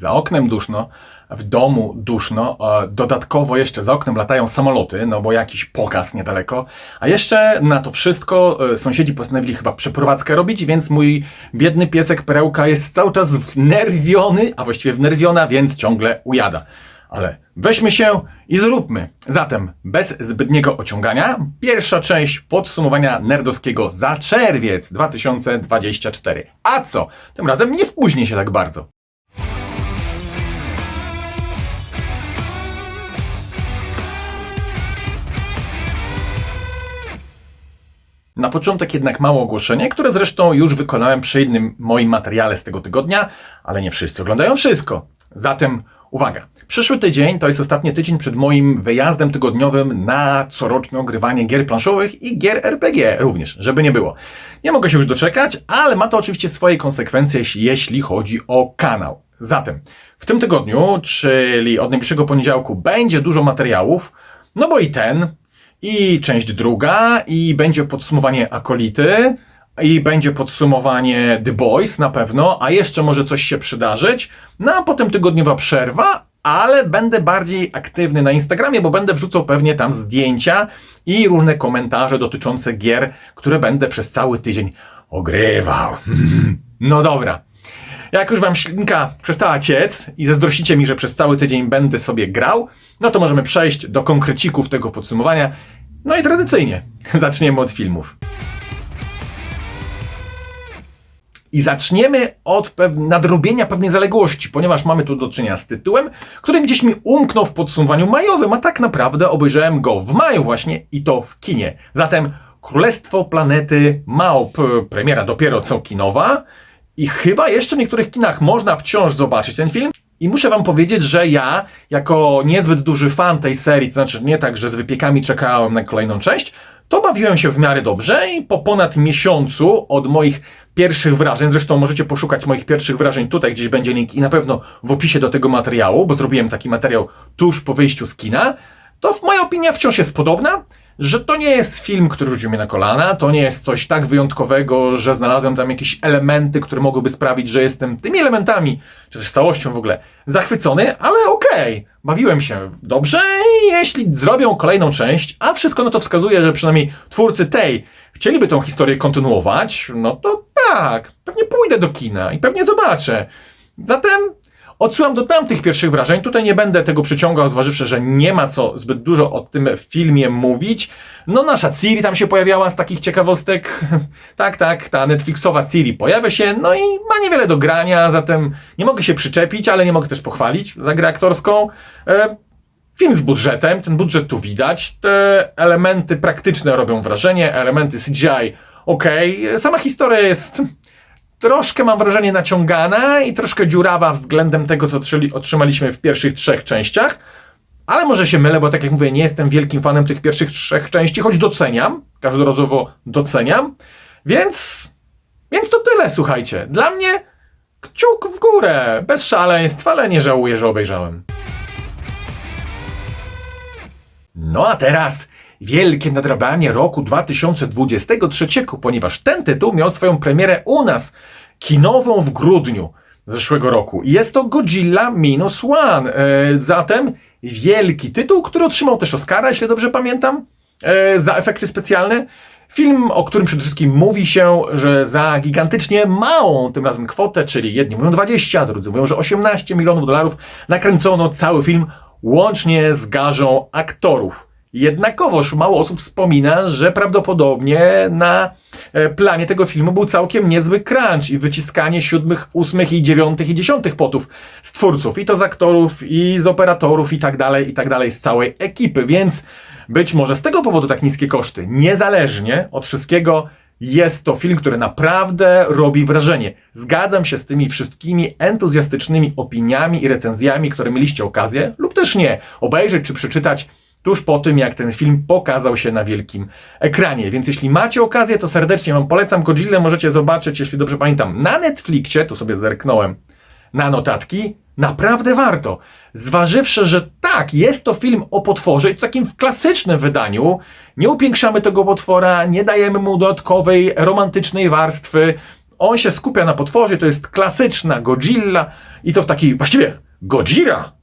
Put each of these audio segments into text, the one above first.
za oknem duszno, w domu duszno, dodatkowo jeszcze za oknem latają samoloty, no bo jakiś pokaz niedaleko, a jeszcze na to wszystko e, sąsiedzi postanowili chyba przeprowadzkę robić, więc mój biedny piesek Perełka jest cały czas wnerwiony, a właściwie wnerwiona, więc ciągle ujada. Ale weźmy się i zróbmy. Zatem, bez zbytniego ociągania, pierwsza część podsumowania nerdowskiego za czerwiec 2024. A co? Tym razem nie spóźnię się tak bardzo. Na początek jednak małe ogłoszenie, które zresztą już wykonałem przy innym moim materiale z tego tygodnia, ale nie wszyscy oglądają wszystko. Zatem uwaga, przyszły tydzień to jest ostatni tydzień przed moim wyjazdem tygodniowym na coroczne ogrywanie gier planszowych i gier RPG również, żeby nie było. Nie mogę się już doczekać, ale ma to oczywiście swoje konsekwencje, jeśli chodzi o kanał. Zatem w tym tygodniu, czyli od najbliższego poniedziałku, będzie dużo materiałów, no bo i ten, i część druga, i będzie podsumowanie Akolity, i będzie podsumowanie The Boys na pewno, a jeszcze może coś się przydarzyć. No a potem tygodniowa przerwa, ale będę bardziej aktywny na Instagramie, bo będę wrzucał pewnie tam zdjęcia i różne komentarze dotyczące gier, które będę przez cały tydzień ogrywał. No dobra. Jak już wam ślinka przestała ciec i zazdrościcie mi, że przez cały tydzień będę sobie grał, no to możemy przejść do konkrecików tego podsumowania. No i tradycyjnie zaczniemy od filmów. I zaczniemy od pew- nadrobienia pewnej zaległości, ponieważ mamy tu do czynienia z tytułem, który gdzieś mi umknął w podsumowaniu majowym, a tak naprawdę obejrzałem go w maju właśnie i to w kinie. Zatem Królestwo Planety Małp, premiera dopiero co kinowa i chyba jeszcze w niektórych kinach można wciąż zobaczyć ten film. I muszę wam powiedzieć, że ja, jako niezbyt duży fan tej serii, to znaczy nie tak, że z wypiekami czekałem na kolejną część, to bawiłem się w miarę dobrze i po ponad miesiącu od moich pierwszych wrażeń, zresztą możecie poszukać moich pierwszych wrażeń, tutaj gdzieś będzie link i na pewno w opisie do tego materiału, bo zrobiłem taki materiał tuż po wyjściu z kina, to moja opinia wciąż jest podobna, że to nie jest film, który rzucił mnie na kolana, to nie jest coś tak wyjątkowego, że znalazłem tam jakieś elementy, które mogłyby sprawić, że jestem tymi elementami, czy też całością w ogóle, zachwycony, ale okej, bawiłem się dobrze jeśli zrobią kolejną część, a wszystko no to wskazuje, że przynajmniej twórcy tej chcieliby tą historię kontynuować, no to tak, pewnie pójdę do kina i pewnie zobaczę. Zatem Odsyłam do tamtych pierwszych wrażeń. Tutaj nie będę tego przyciągał, zważywszy, że nie ma co zbyt dużo o tym filmie mówić. No, nasza Ciri tam się pojawiała z takich ciekawostek. tak, tak, ta Netflixowa Ciri pojawia się, no i ma niewiele do grania, zatem nie mogę się przyczepić, ale nie mogę też pochwalić za grę aktorską. E, Film z budżetem, ten budżet tu widać, te elementy praktyczne robią wrażenie, elementy CGI ok, sama historia jest troszkę mam wrażenie naciągana i troszkę dziurawa względem tego, co otrzymaliśmy w pierwszych trzech częściach. Ale może się mylę, bo tak jak mówię, nie jestem wielkim fanem tych pierwszych trzech części, choć doceniam, każdorazowo doceniam. Więc, więc to tyle, słuchajcie. Dla mnie kciuk w górę, bez szaleństw, ale nie żałuję, że obejrzałem. No a teraz wielkie nadrabianie roku 2023, ponieważ ten tytuł miał swoją premierę u nas, kinową w grudniu zeszłego roku. Jest to Godzilla Minus One. E, zatem wielki tytuł, który otrzymał też Oscara, jeśli dobrze pamiętam, e, za efekty specjalne. Film, o którym przede wszystkim mówi się, że za gigantycznie małą tym razem kwotę, czyli jedni mówią 20, drudzy mówią, że 18 milionów dolarów, nakręcono cały film łącznie z garzą aktorów. Jednakowoż mało osób wspomina, że prawdopodobnie na e, planie tego filmu był całkiem niezły crunch i wyciskanie siódmych, ósmych i dziewiątych i dziesiątych potów z twórców, i to z aktorów, i z operatorów, i tak dalej, i tak dalej, z całej ekipy, więc być może z tego powodu tak niskie koszty. Niezależnie od wszystkiego, jest to film, który naprawdę robi wrażenie. Zgadzam się z tymi wszystkimi entuzjastycznymi opiniami i recenzjami, które mieliście okazję, lub też nie, obejrzeć czy przeczytać tuż po tym, jak ten film pokazał się na wielkim ekranie. Więc jeśli macie okazję, to serdecznie Wam polecam. Godzilla możecie zobaczyć, jeśli dobrze pamiętam, na Netflixie, tu sobie zerknąłem na notatki, naprawdę warto. Zważywszy, że tak, jest to film o potworze i to takim w klasycznym wydaniu, nie upiększamy tego potwora, nie dajemy mu dodatkowej romantycznej warstwy, on się skupia na potworze, to jest klasyczna Godzilla i to w takiej, właściwie Godzilla!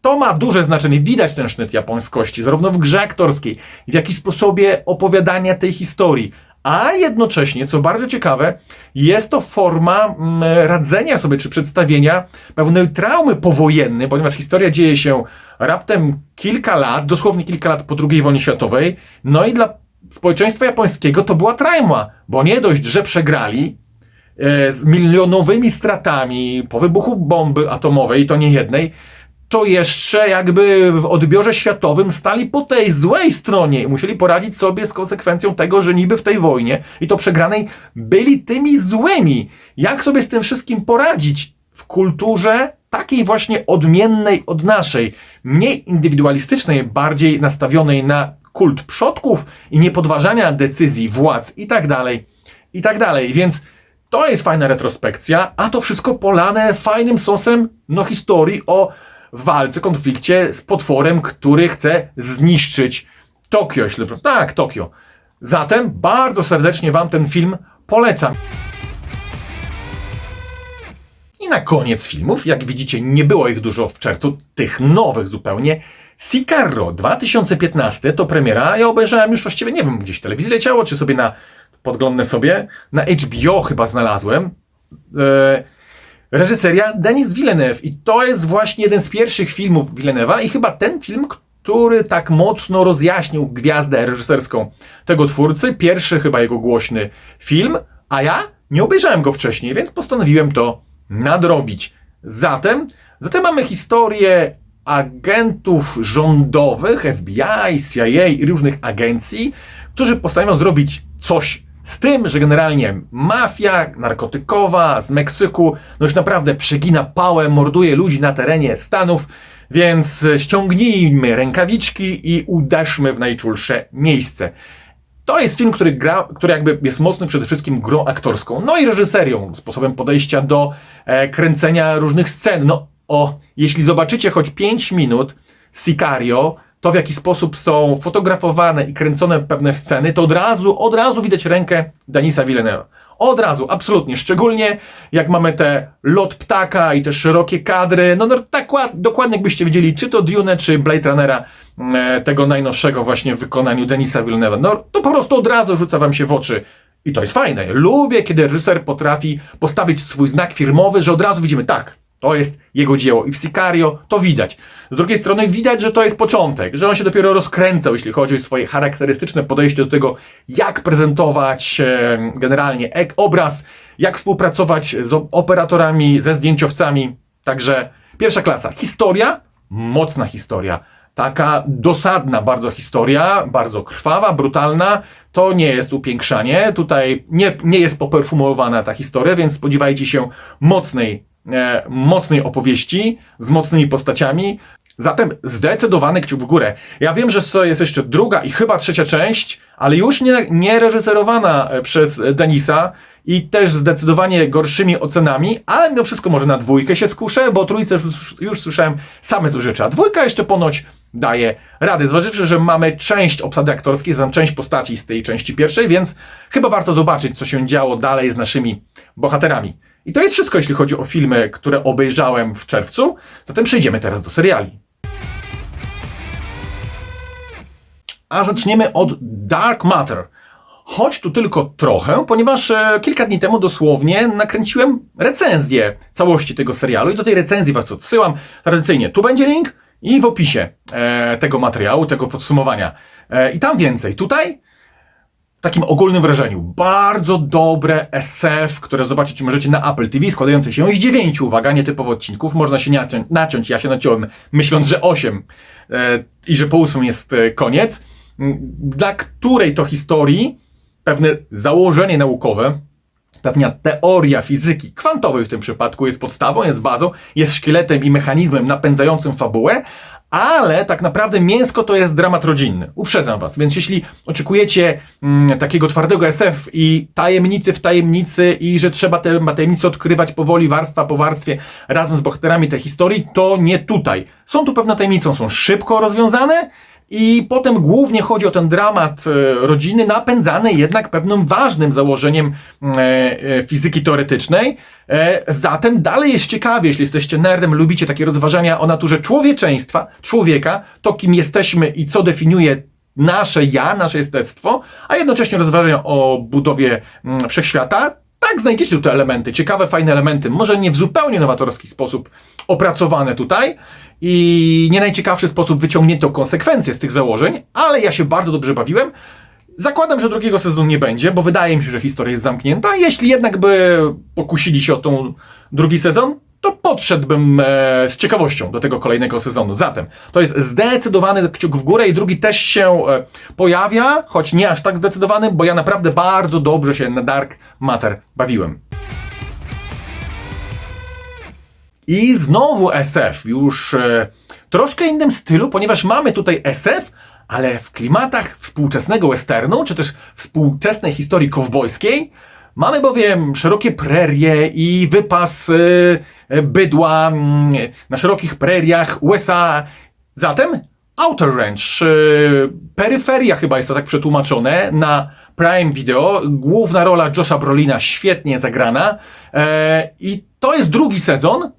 To ma duże znaczenie. Widać ten sznyt japońskości, zarówno w grze aktorskiej, w jakiś sposobie opowiadania tej historii. A jednocześnie, co bardzo ciekawe, jest to forma mm, radzenia sobie czy przedstawienia pewnej traumy powojennej, ponieważ historia dzieje się raptem kilka lat, dosłownie kilka lat po II wojnie światowej. No i dla społeczeństwa japońskiego to była trauma, bo nie dość, że przegrali e, z milionowymi stratami po wybuchu bomby atomowej, to nie jednej, to jeszcze jakby w odbiorze światowym stali po tej złej stronie i musieli poradzić sobie z konsekwencją tego, że niby w tej wojnie i to przegranej byli tymi złymi. Jak sobie z tym wszystkim poradzić w kulturze takiej właśnie odmiennej od naszej, mniej indywidualistycznej, bardziej nastawionej na kult przodków i niepodważania decyzji władz i tak dalej, i tak dalej. Więc to jest fajna retrospekcja, a to wszystko polane fajnym sosem no historii o walce, konflikcie z potworem, który chce zniszczyć Tokio, jeśli tak, Tokio. Zatem bardzo serdecznie Wam ten film polecam. I na koniec filmów, jak widzicie, nie było ich dużo w czerwcu, tych nowych zupełnie. Sicarro 2015 to premiera, ja obejrzałem już właściwie, nie wiem, gdzieś w telewizji leciało, czy sobie na, podglądnę sobie, na HBO chyba znalazłem. E, reżyseria Denis Villeneuve i to jest właśnie jeden z pierwszych filmów Villeneuve'a i chyba ten film, który tak mocno rozjaśnił gwiazdę reżyserską tego twórcy. Pierwszy chyba jego głośny film, a ja nie obejrzałem go wcześniej, więc postanowiłem to nadrobić. Zatem, zatem mamy historię agentów rządowych, FBI, CIA i różnych agencji, którzy postanowią zrobić coś z tym, że generalnie mafia narkotykowa z Meksyku no już naprawdę przegina pałę, morduje ludzi na terenie Stanów, więc ściągnijmy rękawiczki i uderzmy w najczulsze miejsce. To jest film, który, gra, który jakby jest mocny przede wszystkim grą aktorską, no i reżyserią, sposobem podejścia do e, kręcenia różnych scen. No o, jeśli zobaczycie choć 5 minut Sicario, to w jaki sposób są fotografowane i kręcone pewne sceny, to od razu, od razu widać rękę Danisa Villeneuve. Od razu, absolutnie. Szczególnie jak mamy te lot ptaka i te szerokie kadry. No, no tak dokładnie jakbyście widzieli, czy to Dune, czy Blade Runnera, e, tego najnowszego właśnie w wykonaniu Denisa Villeneuve. No to po prostu od razu rzuca wam się w oczy. I to jest fajne. Lubię, kiedy reżyser potrafi postawić swój znak firmowy, że od razu widzimy, tak, to jest jego dzieło. I w Sicario to widać. Z drugiej strony widać, że to jest początek, że on się dopiero rozkręcał, jeśli chodzi o swoje charakterystyczne podejście do tego, jak prezentować e, generalnie obraz, jak współpracować z operatorami, ze zdjęciowcami. Także pierwsza klasa. Historia, mocna historia. Taka dosadna bardzo historia, bardzo krwawa, brutalna. To nie jest upiększanie. Tutaj nie, nie jest poperfumowana ta historia, więc spodziewajcie się mocnej e, mocnej opowieści, z mocnymi postaciami. Zatem zdecydowany kciuk w górę. Ja wiem, że jest jeszcze druga i chyba trzecia część, ale już nie, nie reżyserowana e, przez Denisa i też zdecydowanie gorszymi ocenami, ale mimo wszystko może na dwójkę się skuszę, bo trójce już, już słyszałem same złe rzeczy, a dwójka jeszcze ponoć daje radę. Zważywszy, że mamy część obsady aktorskiej, znam część postaci z tej części pierwszej, więc chyba warto zobaczyć, co się działo dalej z naszymi bohaterami. I to jest wszystko, jeśli chodzi o filmy, które obejrzałem w czerwcu. Zatem przejdziemy teraz do seriali. A zaczniemy od Dark Matter. Choć tu tylko trochę, ponieważ e, kilka dni temu dosłownie nakręciłem recenzję całości tego serialu i do tej recenzji Was odsyłam. Tradycyjnie tu będzie link i w opisie e, tego materiału, tego podsumowania. E, I tam więcej. Tutaj takim ogólnym wrażeniu. Bardzo dobre SF, które zobaczyć możecie na Apple TV, składające się z dziewięciu, uwaga, nietypowo odcinków. Można się naciąć, naciąć, ja się naciąłem, myśląc, że osiem e, i że po ósmym jest e, koniec. Dla której to historii pewne założenie naukowe, pewna teoria fizyki kwantowej w tym przypadku jest podstawą, jest bazą, jest szkieletem i mechanizmem napędzającym fabułę, ale tak naprawdę mięsko to jest dramat rodzinny. Uprzedzam was. Więc jeśli oczekujecie mm, takiego twardego SF i tajemnicy w tajemnicy i że trzeba te tajemnice odkrywać powoli, warstwa po warstwie, razem z bohaterami tej historii, to nie tutaj. Są tu pewne tajemnice, są szybko rozwiązane I potem głównie chodzi o ten dramat e, rodziny, napędzany jednak pewnym ważnym założeniem e, e, fizyki teoretycznej. Zatem dalej jest ciekawie, jeśli jesteście nerdem, lubicie takie rozważania o naturze człowieczeństwa, człowieka, to kim jesteśmy i co definiuje nasze ja, nasze jestestwo, a jednocześnie rozważania o budowie mm, wszechświata. Tak, znajdziecie tu te elementy, ciekawe, fajne elementy, może nie w zupełnie nowatorski sposób opracowane tutaj i nie najciekawszy sposób wyciągnięto konsekwencje z tych założeń, ale ja się bardzo dobrze bawiłem. Zakładam, że drugiego sezonu nie będzie, bo wydaje mi się, że historia jest zamknięta. Jeśli jednak by pokusili się o tą drugi sezon, to podszedłbym e, z ciekawością do tego kolejnego sezonu. Zatem to jest zdecydowany kciuk w górę i drugi też się e, pojawia, choć nie aż tak zdecydowany, bo ja naprawdę bardzo dobrze się na Dark Matter bawiłem. I znowu SF, już e, troszkę innym stylu, ponieważ mamy tutaj SF, ale w klimatach współczesnego westernu, czy też współczesnej historii kowbojskiej. Mamy bowiem szerokie prerie i wypas e, e, bydła mm, na szerokich preriach USA. Zatem Outer Range, e, peryferia chyba jest to tak przetłumaczone na Prime Video. Główna rola Josha Brolina świetnie zagrana. E, I to jest drugi sezon.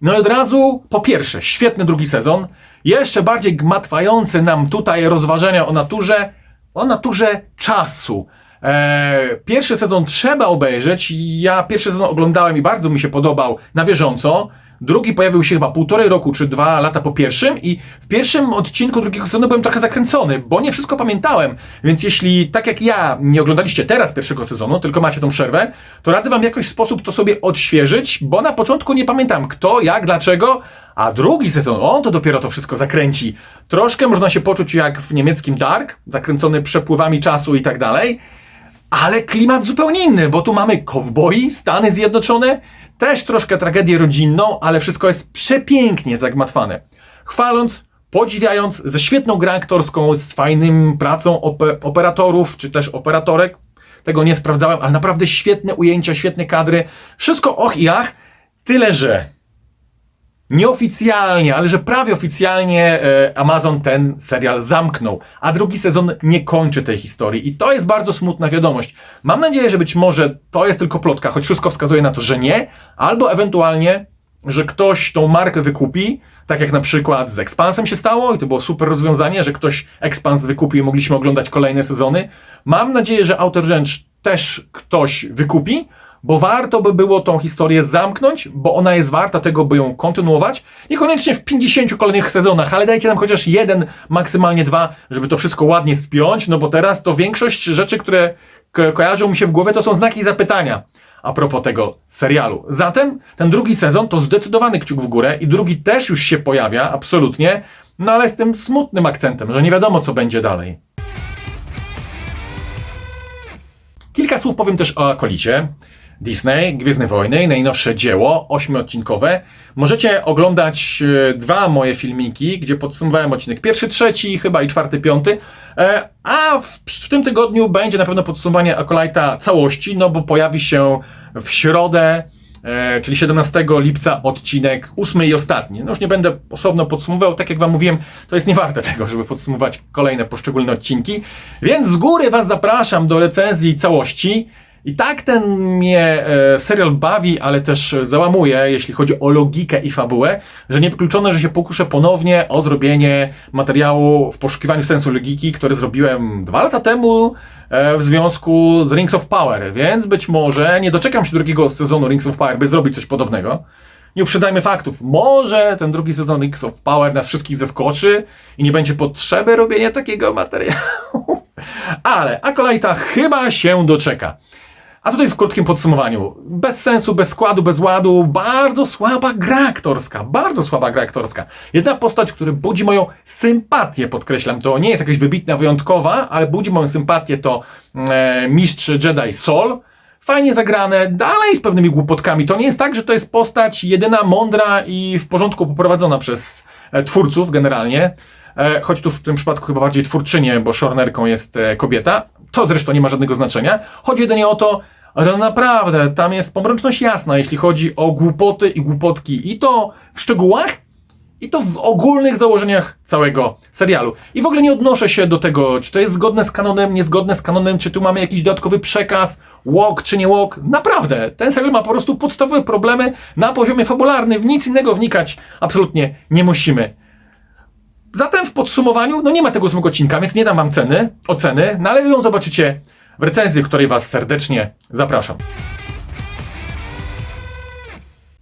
No i od razu, po pierwsze, świetny drugi sezon. Jeszcze bardziej gmatwający nam tutaj rozważania o naturze, o naturze czasu. E, pierwszy sezon trzeba obejrzeć. Ja pierwszy sezon oglądałem i bardzo mi się podobał na bieżąco. Drugi pojawił się chyba półtorej roku czy dwa lata po pierwszym i w pierwszym odcinku drugiego sezonu byłem trochę zakręcony, bo nie wszystko pamiętałem. Więc jeśli tak jak ja nie oglądaliście teraz pierwszego sezonu, tylko macie tą przerwę, to radzę wam w jakiś sposób to sobie odświeżyć, bo na początku nie pamiętam kto, jak, dlaczego, a drugi sezon, on to dopiero to wszystko zakręci. Troszkę można się poczuć jak w niemieckim Dark, zakręcony przepływami czasu i tak dalej. Ale klimat zupełnie inny, bo tu mamy kowboi, Stany Zjednoczone, też troszkę tragedię rodzinną, ale wszystko jest przepięknie zagmatwane. Chwaląc, podziwiając, ze świetną grą aktorską, z fajnym pracą ope- operatorów, czy też operatorek. Tego nie sprawdzałem, ale naprawdę świetne ujęcia, świetne kadry. Wszystko och i ach, tyle że nieoficjalnie, ale że prawie oficjalnie e, Amazon ten serial zamknął, a drugi sezon nie kończy tej historii. I to jest bardzo smutna wiadomość. Mam nadzieję, że być może to jest tylko plotka, choć wszystko wskazuje na to, że nie, albo ewentualnie, że ktoś tą markę wykupi, tak jak na przykład z Expansem się stało i to było super rozwiązanie, że ktoś Expans wykupił i mogliśmy oglądać kolejne sezony. Mam nadzieję, że Outer Range też ktoś wykupi, bo warto by było tą historię zamknąć, bo ona jest warta tego, by ją kontynuować. Niekoniecznie w 50 kolejnych sezonach, ale dajcie nam chociaż jeden, maksymalnie dwa, żeby to wszystko ładnie spiąć, no bo teraz to większość rzeczy, które ko kojarzą mi się w głowie, to są znaki zapytania a propos tego serialu. Zatem ten drugi sezon to zdecydowany kciuk w górę i drugi też już się pojawia, absolutnie, no ale z tym smutnym akcentem, że nie wiadomo co będzie dalej. Kilka słów powiem też o akolicie. Disney, Gwiezdne Wojny, najnowsze dzieło, ośmiodcinkowe. Możecie oglądać e, dwa moje filmiki, gdzie podsumowałem odcinek pierwszy, trzeci, chyba i czwarty, piąty. E, a w, w tym tygodniu będzie na pewno podsumowanie Akolajta całości, no bo pojawi się w środę, e, czyli 17 lipca odcinek ósmy i ostatni. No już nie będę osobno podsumowywał, tak jak wam mówiłem, to jest niewarte tego, żeby podsumować kolejne poszczególne odcinki. Więc z góry was zapraszam do recenzji całości. I tak ten mnie e, serial bawi, ale też załamuje, jeśli chodzi o logikę i fabułę, że niewykluczone, że się pokuszę ponownie o zrobienie materiału w poszukiwaniu sensu logiki, który zrobiłem dwa lata temu e, w związku z Rings of Power, więc być może nie doczekam się drugiego sezonu Rings of Power, by zrobić coś podobnego. Nie uprzedzajmy faktów. Może ten drugi sezon Rings of Power nas wszystkich zaskoczy i nie będzie potrzeby robienia takiego materiału. Ale Akolajta chyba się doczeka. A tutaj w krótkim podsumowaniu. Bez sensu, bez składu, bez ładu, bardzo słaba gra aktorska. Bardzo słaba gra aktorska. Jedna postać, która budzi moją sympatię, podkreślam, to nie jest jakaś wybitna, wyjątkowa, ale budzi moją sympatię, to e, mistrz Jedi Sol. Fajnie zagrane, dalej z pewnymi głupotkami. To nie jest tak, że to jest postać jedyna mądra i w porządku poprowadzona przez e, twórców generalnie. E, choć tu w tym przypadku chyba bardziej twórczynię, bo shornerką jest e, kobieta. To zresztą nie ma żadnego znaczenia. Chodzi jedynie o to, że naprawdę tam jest pomrączność jasna, jeśli chodzi o głupoty i głupotki. I to w szczegółach, I to w ogólnych założeniach całego serialu. I w ogóle nie odnoszę się do tego, czy to jest zgodne z kanonem, niezgodne z kanonem, czy tu mamy jakiś dodatkowy przekaz, walk czy nie walk. Naprawdę, ten serial ma po prostu podstawowe problemy na poziomie fabularnym. W nic innego wnikać absolutnie nie musimy. Zatem w podsumowaniu, no nie ma tego ósmego odcinka, więc nie dam wam ceny, oceny, no ale ją zobaczycie w recenzji, której was serdecznie zapraszam.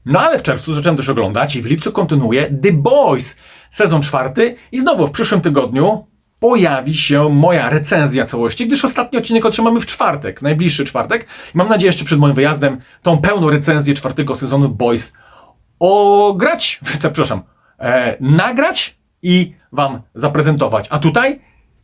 No ale w czerwcu zacząłem też oglądać i w lipcu kontynuuję The Boys, sezon czwarty i znowu w przyszłym tygodniu pojawi się moja recenzja całości, gdyż ostatni odcinek otrzymamy w czwartek, najbliższy czwartek. I mam nadzieję jeszcze przed moim wyjazdem tą pełną recenzję czwartego sezonu Boys ograć, przepraszam, e, nagrać i wam zaprezentować. A tutaj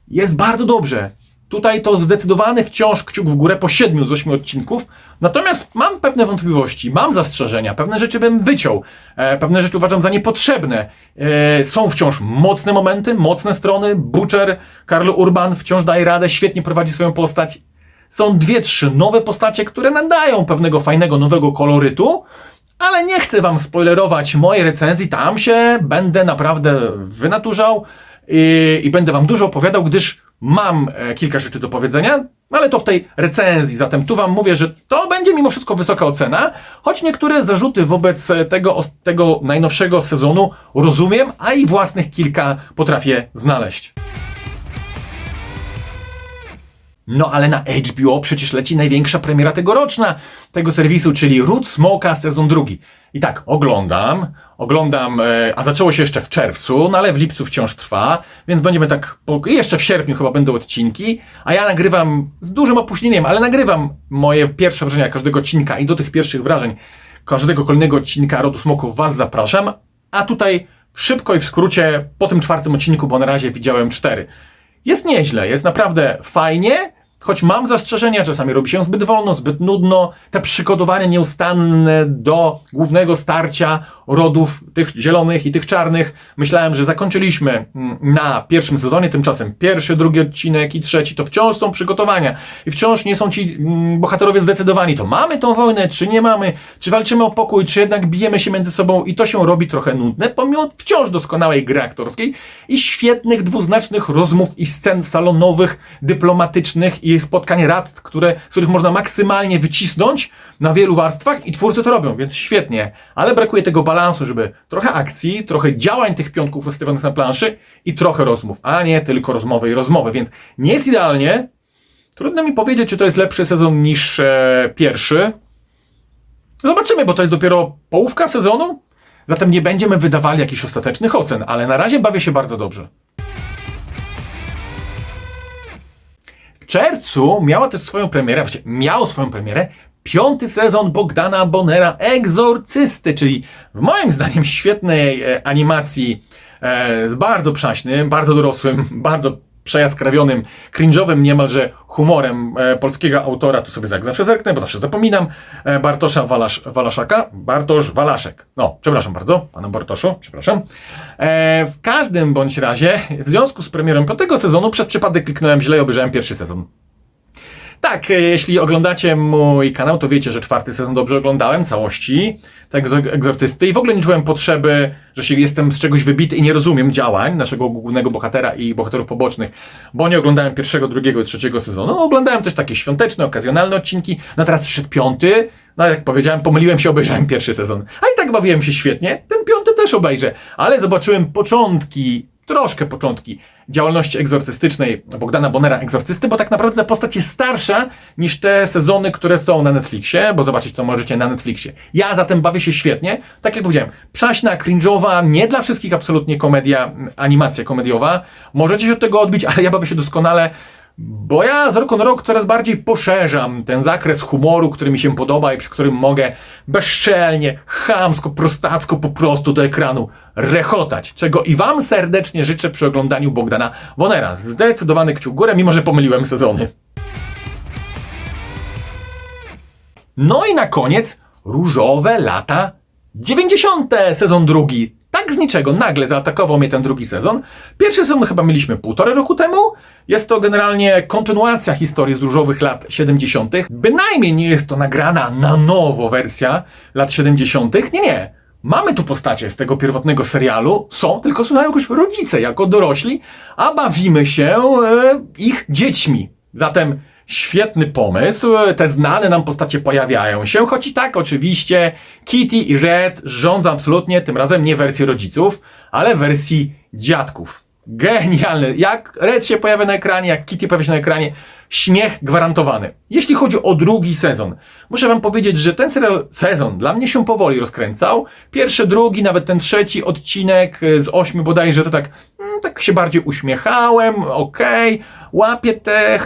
jest bardzo dobrze. Tutaj to zdecydowany wciąż kciuk w górę po siedmiu z ośmiu odcinków. Natomiast mam pewne wątpliwości, mam zastrzeżenia, pewne rzeczy bym wyciął, e, pewne rzeczy uważam za niepotrzebne. E, są wciąż mocne momenty, mocne strony. Butcher, Karl Urban wciąż daje radę, świetnie prowadzi swoją postać. Są dwie, trzy nowe postacie, które nadają pewnego fajnego, nowego kolorytu. Ale nie chcę wam spoilerować mojej recenzji, tam się będę naprawdę wynaturzał i, i będę wam dużo opowiadał, gdyż mam e, kilka rzeczy do powiedzenia, ale to w tej recenzji. Zatem tu wam mówię, że to będzie mimo wszystko wysoka ocena, choć niektóre zarzuty wobec tego, tego najnowszego sezonu rozumiem, a i własnych kilka potrafię znaleźć. No ale na HBO przecież leci największa premiera tegoroczna tego serwisu, czyli Root Smoka sezon drugi. I tak, oglądam, oglądam, e, a zaczęło się jeszcze w czerwcu, no ale w lipcu wciąż trwa, więc będziemy tak, jeszcze w sierpniu chyba będą odcinki, a ja nagrywam z dużym opóźnieniem, ale nagrywam moje pierwsze wrażenia każdego odcinka i do tych pierwszych wrażeń każdego kolejnego odcinka Rodu Smoków was zapraszam, a tutaj szybko i w skrócie po tym czwartym odcinku, bo na razie widziałem cztery. Jest nieźle, jest naprawdę fajnie, choć mam zastrzeżenia, czasami robi się zbyt wolno, zbyt nudno. Te przygotowanie nieustanne do głównego starcia rodów tych zielonych i tych czarnych. Myślałem, że zakończyliśmy mm, na pierwszym sezonie, tymczasem pierwszy, drugi odcinek i trzeci to wciąż są przygotowania i wciąż nie są ci mm, bohaterowie zdecydowani. To mamy tą wojnę, czy nie mamy, czy walczymy o pokój, czy jednak bijemy się między sobą i to się robi trochę nudne, pomimo wciąż doskonałej gry aktorskiej i świetnych dwuznacznych rozmów i scen salonowych, dyplomatycznych i spotkań rad, które, z których można maksymalnie wycisnąć na wielu warstwach i twórcy to robią, więc świetnie. Ale brakuje tego balansu, żeby trochę akcji, trochę działań tych piątków rozstawionych na planszy i trochę rozmów, a nie tylko rozmowy i rozmowy, więc nie jest idealnie. Trudno mi powiedzieć, czy to jest lepszy sezon niż e, pierwszy. Zobaczymy, bo to jest dopiero połówka sezonu. Zatem nie będziemy wydawali jakichś ostatecznych ocen, ale na razie bawię się bardzo dobrze. W czerwcu miała też swoją premierę, właściwie miał swoją premierę piąty sezon Bogdana Bonera Egzorcysty, czyli moim zdaniem świetnej e, animacji e, z bardzo przaśnym, bardzo dorosłym, bardzo przejaskrawionym, cringe'owym niemalże humorem e, polskiego autora, tu sobie zawsze zerknę, bo zawsze zapominam, Bartosza Walasz, Walaszaka, Bartosz Walaszek. No, przepraszam bardzo, pana Bartoszu, przepraszam. E, w każdym bądź razie, w związku z premierą piątego sezonu, przez przypadek kliknąłem źle i obejrzałem pierwszy sezon. Tak, e, jeśli oglądacie mój kanał, to wiecie, że czwarty sezon dobrze oglądałem, całości, tak, egzo- egzorcysty i w ogóle nie czułem potrzeby, że się jestem z czegoś wybity i nie rozumiem działań naszego głównego bohatera i bohaterów pobocznych, bo nie oglądałem pierwszego, drugiego i trzeciego sezonu. Oglądałem też takie świąteczne, okazjonalne odcinki, no teraz wszedł piąty, no jak powiedziałem, pomyliłem się, obejrzałem pierwszy sezon. A i tak bawiłem się świetnie, ten piąty też obejrzę, ale zobaczyłem początki troszkę początki działalności egzorcystycznej Bogdana Bonera Egzorcysty, bo tak naprawdę postać jest starsza niż te sezony, które są na Netflixie, bo zobaczyć to możecie na Netflixie. Ja zatem bawię się świetnie. Tak jak powiedziałem, przaśna, cringe'owa, nie dla wszystkich absolutnie komedia, animacja komediowa. Możecie się od tego odbić, ale ja bawię się doskonale. Bo ja z roku na rok coraz bardziej poszerzam ten zakres humoru, który mi się podoba i przy którym mogę bezczelnie, chamsko, prostacko po prostu do ekranu rechotać. Czego i Wam serdecznie życzę przy oglądaniu Bogdana Bonera. Zdecydowany kciuk górę, mimo że pomyliłem sezony. No i na koniec Różowe lata 90. sezon drugi. Tak z niczego nagle zaatakował mnie ten drugi sezon. Pierwszy sezon chyba mieliśmy półtorej roku temu. Jest to generalnie kontynuacja historii z różowych lat 70. Bynajmniej nie jest to nagrana na nowo wersja lat 70. Nie, nie. Mamy tu postacie z tego pierwotnego serialu, są, tylko są jakoś rodzice, jako dorośli, a bawimy się e, ich dziećmi. Zatem świetny pomysł, te znane nam postacie pojawiają się, choć i tak oczywiście Kitty i Red rządzą absolutnie, tym razem nie wersji rodziców, ale wersji dziadków. Genialny. Jak Red się pojawia na ekranie, jak Kitty pojawia się na ekranie, śmiech gwarantowany. Jeśli chodzi o drugi sezon, muszę wam powiedzieć, że ten serial, sezon dla mnie się powoli rozkręcał. Pierwszy, drugi, nawet ten trzeci odcinek y, z ośmiu bodajże, to tak, mm, tak się bardziej uśmiechałem, okej, łapię te,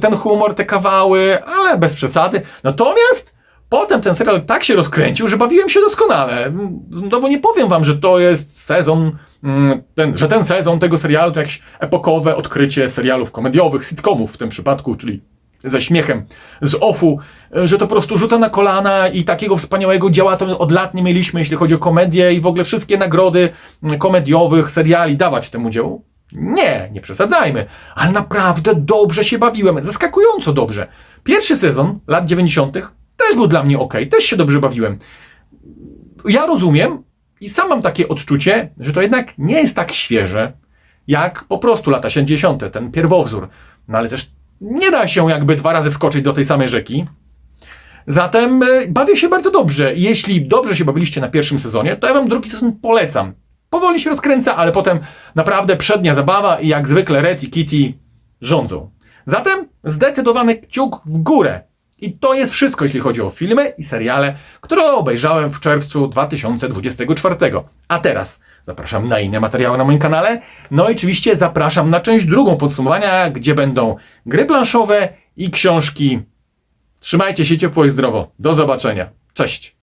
ten humor, te kawały, ale bez przesady. Natomiast Potem ten serial tak się rozkręcił, że bawiłem się doskonale. Znowu nie powiem wam, że to jest sezon, mm, ten, że ten sezon tego serialu to jakieś epokowe odkrycie serialów komediowych, sitcomów w tym przypadku, czyli ze śmiechem z offu, że to po prostu rzuca na kolana i takiego wspaniałego dzieła to od lat nie mieliśmy, jeśli chodzi o komedię i w ogóle wszystkie nagrody mm, komediowych, seriali dawać temu dziełu. Nie, nie przesadzajmy, ale naprawdę dobrze się bawiłem, zaskakująco dobrze. Pierwszy sezon lat 90. też był dla mnie ok, też się dobrze bawiłem. Ja rozumiem i sam mam takie odczucie, że to jednak nie jest tak świeże, jak po prostu lata 70., ten pierwowzór. No ale też nie da się jakby dwa razy wskoczyć do tej samej rzeki. Zatem e, bawię się bardzo dobrze. Jeśli dobrze się bawiliście na pierwszym sezonie, to ja wam drugi sezon polecam. Powoli się rozkręca, ale potem naprawdę przednia zabawa i jak zwykle Red i Kitty rządzą. Zatem zdecydowany kciuk w górę. I to jest wszystko, jeśli chodzi o filmy i seriale, które obejrzałem w czerwcu 2024. A teraz zapraszam na inne materiały na moim kanale. No i oczywiście zapraszam na część drugą podsumowania, gdzie będą gry planszowe i książki. Trzymajcie się ciepło i zdrowo. Do zobaczenia. Cześć.